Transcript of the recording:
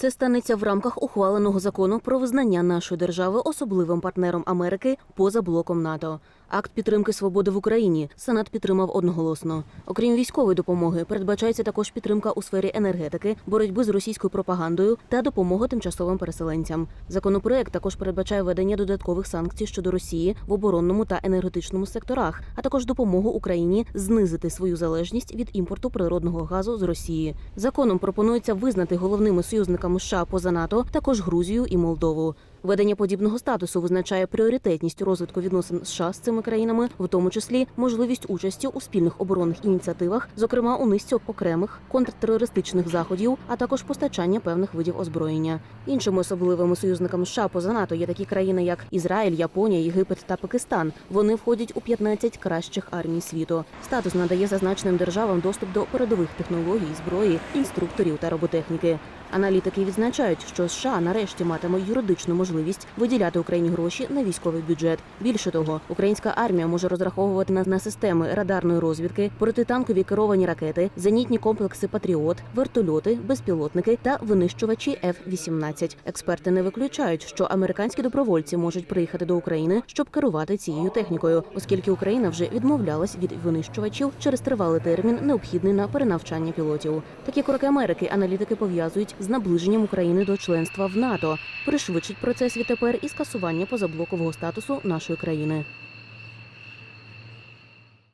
Це станеться в рамках ухваленого закону про визнання нашої держави особливим партнером Америки поза блоком НАТО. Акт підтримки свободи в Україні Сенат підтримав одноголосно. Окрім військової допомоги, передбачається також підтримка у сфері енергетики, боротьби з російською пропагандою та допомога тимчасовим переселенцям. Законопроект також передбачає введення додаткових санкцій щодо Росії в оборонному та енергетичному секторах, а також допомогу Україні знизити свою залежність від імпорту природного газу з Росії. Законом пропонується визнати головними союзниками США поза НАТО також Грузію і Молдову. Введення подібного статусу визначає пріоритетність розвитку відносин США з цими країнами, в тому числі можливість участі у спільних оборонних ініціативах, зокрема у низці окремих контртерористичних заходів, а також постачання певних видів озброєння. Іншими особливими союзниками США поза НАТО є такі країни, як Ізраїль, Японія, Єгипет та Пакистан. Вони входять у 15 кращих армій світу. Статус надає зазначеним державам доступ до передових технологій, зброї, інструкторів та роботехніки. Аналітики відзначають, що США нарешті матиме юридичну можливість виділяти Україні гроші на військовий бюджет. Більше того, українська армія може розраховувати на, на системи радарної розвідки, протитанкові керовані ракети, зенітні комплекси Патріот, вертольоти, безпілотники та винищувачі F-18. Експерти не виключають, що американські добровольці можуть приїхати до України, щоб керувати цією технікою, оскільки Україна вже відмовлялась від винищувачів через тривалий термін, необхідний на перенавчання пілотів. Такі кроки Америки аналітики пов'язують з наближенням України до членства в НАТО, пришвидшить процес відтепер і скасування позаблокового статусу нашої країни.